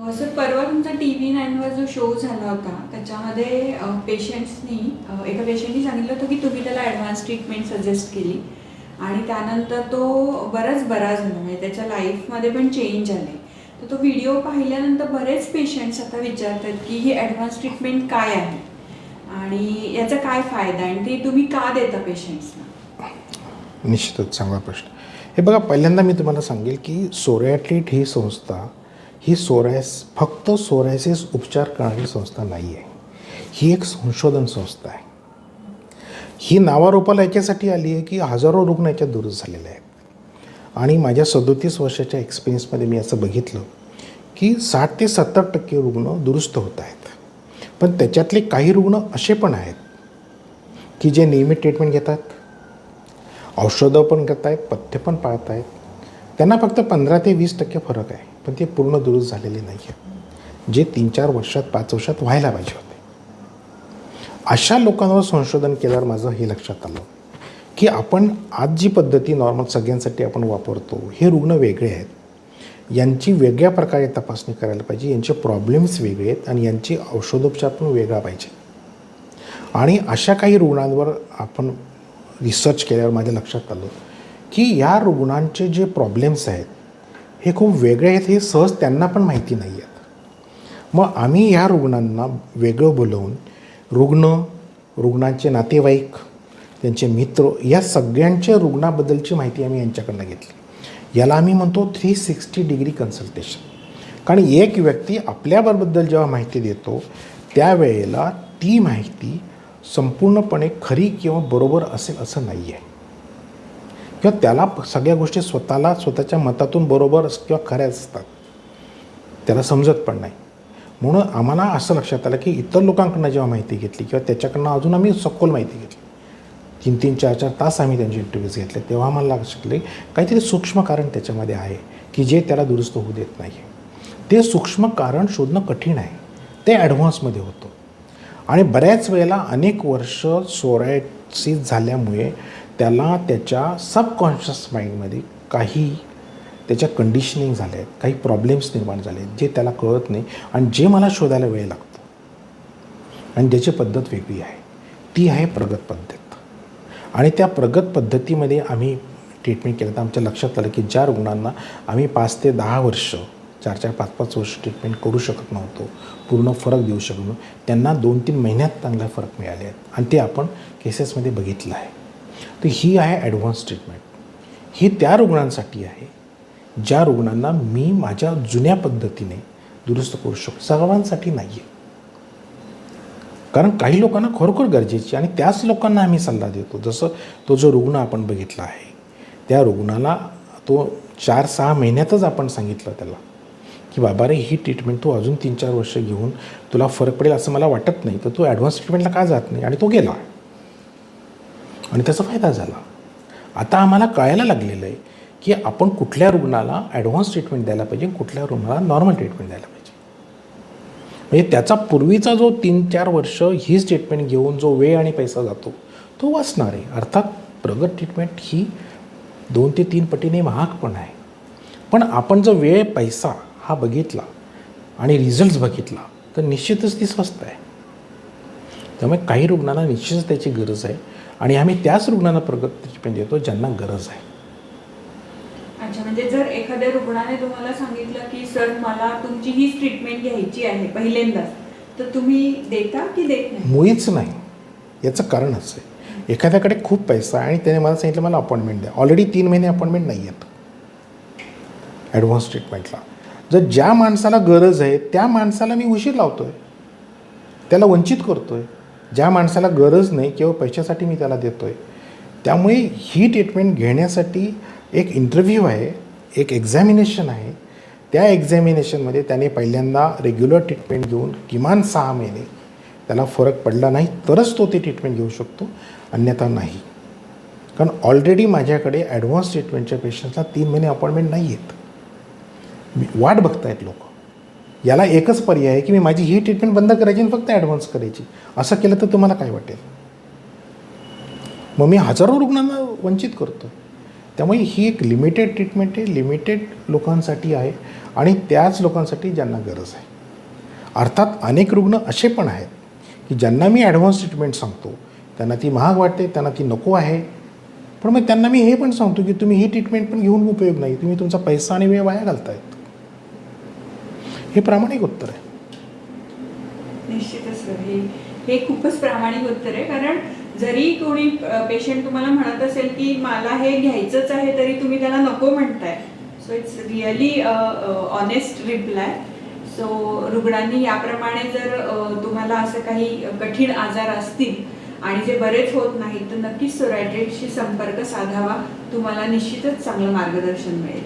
Sir परवा तुमचा T V नाईनवर जो शो झाला होता त्याच्यामध्ये पेशंट्सनी एका पेशंटनी सांगितलं होतं की तुम्ही त्याला ॲडव्हान्स ट्रीटमेंट सजेस्ट केली. आणि त्यानंतर तो बराच बरा झाला म्हणजे त्याच्या लाईफमध्ये पण चेंज आले. तर तो व्हिडिओ पाहिल्यानंतर बरेच पेशंट्स आता विचारतात की ही ॲडव्हान्स ट्रीटमेंट काय आहे? आणि याचा काय फायदा आहे? आणि ते तुम्ही का देता पेशंट्सना निश्चितच चांगला प्रश्न. हे बघा पहिल्यांदा मी तुम्हाला सांगेल की सोरॅट्रीट ही संस्था ही सोरायस फक्त सोरायसिस उपचार करणारी संस्था नाही आहे ही एक संशोधन संस्था आहे. ही नावारूपाला याच्यासाठी आली आहे की हजारो रुग्ण याच्यात दुरुस्त झालेले आहेत. आणि माझ्या सदोतीस वर्षाच्या एक्सपिरियन्समध्ये मी असं बघितलं की साठ ते सत्तर टक्के रुग्ण दुरुस्त होत आहेत. पण त्याच्यातले काही रुग्ण असे पण आहेत की जे नियमित ट्रीटमेंट घेतात औषधं पण घेत आहेत पथ्य पण पाळत आहेत त्यांना फक्त पंधरा ते वीस टक्के फरक आहे. पण ते पूर्ण दुरुस्त झालेले नाही आहे जे तीन चार वर्षात पाच वर्षात व्हायला पाहिजे होते. अशा लोकांवर संशोधन केल्यावर माझं हे लक्षात आलं की आपण आज जी पद्धती नॉर्मल सगळ्यांसाठी आपण वापरतो हे रुग्ण वेगळे आहेत. यांची वेगळ्या प्रकारे तपासणी करायला पाहिजे यांचे प्रॉब्लेम्स वेगळे आहेत आणि यांची औषधोपचार पण वेगळा पाहिजे. आणि अशा काही रुग्णांवर आपण रिसर्च केल्यावर माझ्या लक्षात आलं की या रुग्णांचे जे प्रॉब्लेम्स आहेत हे खूप वेगळे आहेत हे सहज त्यांना पण माहिती नाही आहेत मग आम्ही ह्या रुग्णांना वेगळं बोलवून रुग्ण रुग्णांचे नातेवाईक त्यांचे मित्र या सगळ्यांच्या रुग्णाबद्दलची माहिती आम्ही यांच्याकडनं घेतली. याला आम्ही म्हणतो थ्री सिक्स्टी डिग्री कन्सल्टेशन कारण एक व्यक्ती आपल्याबद्दल जेव्हा माहिती देतो त्यावेळेला ती माहिती संपूर्णपणे खरी किंवा बरोबर असेल असं नाही आहे किंवा त्याला सगळ्या गोष्टी स्वतःला स्वतःच्या मतातून बरोबर अस- किंवा खऱ्या असतात. त्याला समजत पण नाही. म्हणून आम्हाला असं लक्षात आलं की इतर लोकांकडनं जेव्हा माहिती घेतली किंवा त्याच्याकडनं अजून आम्ही सखोल माहिती घेतली. तीन तीन चार चार तास आम्ही त्यांचे इंटरव्ह्यूज घेतले. तेव्हा आम्हाला लक्षात काहीतरी सूक्ष्म कारण त्याच्यामध्ये आहे की जे त्याला दुरुस्त होऊ देत नाही. ते सूक्ष्म कारण शोधणं कठीण आहे. ते ॲडव्हान्समध्ये होतं. आणि बऱ्याच वेळेला अनेक वर्ष सोरायसिस झाल्यामुळे त्याला त्याच्या सबकॉन्शियस माइंडमध्ये काही त्याच्या कंडिशनिंग झाल्या आहेत काही प्रॉब्लेम्स निर्माण झाले आहेत जे त्याला कळत नाही. आणि जे मला शोधायला वेळ लागतो. आणि ज्याची पद्धत वेगळी आहे. ती आहे प्रगत पद्धत. आणि त्या प्रगत पद्धतीमध्ये आम्ही ट्रीटमेंट केलं. तर आमच्या लक्षात आलं की ज्या रुग्णांना आम्ही पाच ते दहा वर्ष चार चार पाच पाच वर्ष ट्रीटमेंट करू शकत नव्हतो पूर्ण फरक देऊ शकलो त्यांना दोन तीन महिन्यात चांगला फरक मिळाले आहेत आणि ते आपण केसेसमध्ये बघितलं आहे. तर ही आहे ॲडव्हान्स ट्रीटमेंट ही त्या रुग्णांसाठी आहे ज्या रुग्णांना मी माझ्या जुन्या पद्धतीने दुरुस्त करू शकतो. सर्वांसाठी नाही आहे कारण काही लोकांना खरोखर गरजेची आणि त्याच लोकांना आम्ही सल्ला देतो. जसं तो जो रुग्ण आपण बघितला आहे त्या रुग्णाला तो चार सहा महिन्यातच आपण सांगितलं त्याला की बाबा रे ही ट्रीटमेंट तू अजून तीन चार वर्ष घेऊन तुला फरक पडेल असं मला वाटत नाही. तर तू ॲडव्हान्स ट्रीटमेंटला का जात नाही? आणि तो गेला. आणि त्याचा फायदा झाला. आता आम्हाला कळायला लागलेलं आहे की आपण कुठल्या रुग्णाला ॲडव्हान्स ट्रीटमेंट द्यायला पाहिजे कुठल्या रुग्णाला नॉर्मल ट्रीटमेंट द्यायला पाहिजे. म्हणजे त्याचा पूर्वीचा जो तीन चार वर्ष हीच ट्रीटमेंट घेऊन जो वेळ आणि पैसा जातो तो वाचणार आहे. अर्थात प्रगत ट्रीटमेंट ही दोन ते तीन पटीने महाग पण आहे. पण आपण जर वेळ पैसा हा बघितला आणि रिझल्ट्स बघितला तर निश्चितच ती स्वस्त आहे. त्यामुळे काही रुग्णांना निश्चितच त्याची गरज आहे. आणि आम्ही त्याच रुग्णांना प्रगत ट्रीटमेंट देतो ज्यांना गरज आहे. अच्छा म्हणजे जर एखाद्या रुग्णाने तुम्हाला सांगितलं की सर मला तुमची हीच ट्रीटमेंट घ्यायची आहे पहिल्यांदाच तर तुम्ही देता की देत नाही? मुळीच नाही. याचं कारण असं आहे. एखाद्याकडे खूप पैसा आहे आणि त्याने मला सांगितलं मला अपॉइंटमेंट द्या. ऑलरेडी तीन महिने अपॉइंटमेंट नाही आहेत ॲडव्हान्स ट्रीटमेंटला जर ज्या माणसाला गरज आहे त्या माणसाला मी उशीर लावतो आहे त्याला वंचित करतो आहे ज्या माणसाला गरज नाही किंवा पैशासाठी मी त्याला देतो आहे त्यामुळे ही ट्रीटमेंट घेण्यासाठी एक इंटरव्ह्यू आहे एक एक्झामिनेशन आहे. त्या एक्झामिनेशनमध्ये त्याने पहिल्यांदा रेग्युलर ट्रीटमेंट घेऊन किमान सहा महिने त्याला फरक पडला नाही तरच तो ते ट्रीटमेंट घेऊ शकतो अन्यथा नाही. कारण ऑलरेडी माझ्याकडे ॲडव्हान्स ट्रीटमेंटच्या पेशंटला तीन महिने अपॉइंटमेंट नाही आहेत मी- वाट बघतायत लोक. याला एकच पर्याय आहे की मी माझी ही ट्रीटमेंट बंद करायची आणि फक्त ॲडव्हान्स करायची. असं केलं तर तुम्हाला काय वाटेल? मग मी हजारो रुग्णांना वंचित करतो. त्यामुळे ही एक लिमिटेड ट्रीटमेंट आहे लिमिटेड लोकांसाठी आहे आणि त्याच लोकांसाठी ज्यांना गरज आहे. अर्थात अनेक रुग्ण असे पण आहेत की ज्यांना मी ॲडव्हान्स ट्रीटमेंट सांगतो त्यांना ती महाग वाटते त्यांना ती नको आहे. पण मग त्यांना मी हे पण सांगतो की तुम्ही ही ट्रीटमेंट पण घेऊन उपयोग नाही तुम्ही तुमचा पैसा आणि वेळ वाया घालतायत. हे प्रामाणिक उत्तर आहे. निश्चितच सर. हे हे खूपच प्रामाणिक उत्तर आहे. कारण जरी कोणी पेशंट तुम्हाला म्हणत असेल की मला हे घ्यायचंच आहे तरी तुम्ही त्याला नको म्हणताय. So it's really honest reply so रुग्णांनी याप्रमाणे जर तुम्हाला असं काही कठीण आजार असतील आणि जे बरेच होत नाहीत तर नक्कीच सोरायट्रेटशी संपर्क साधावा. तुम्हाला निश्चितच चांगलं मार्गदर्शन मिळेल.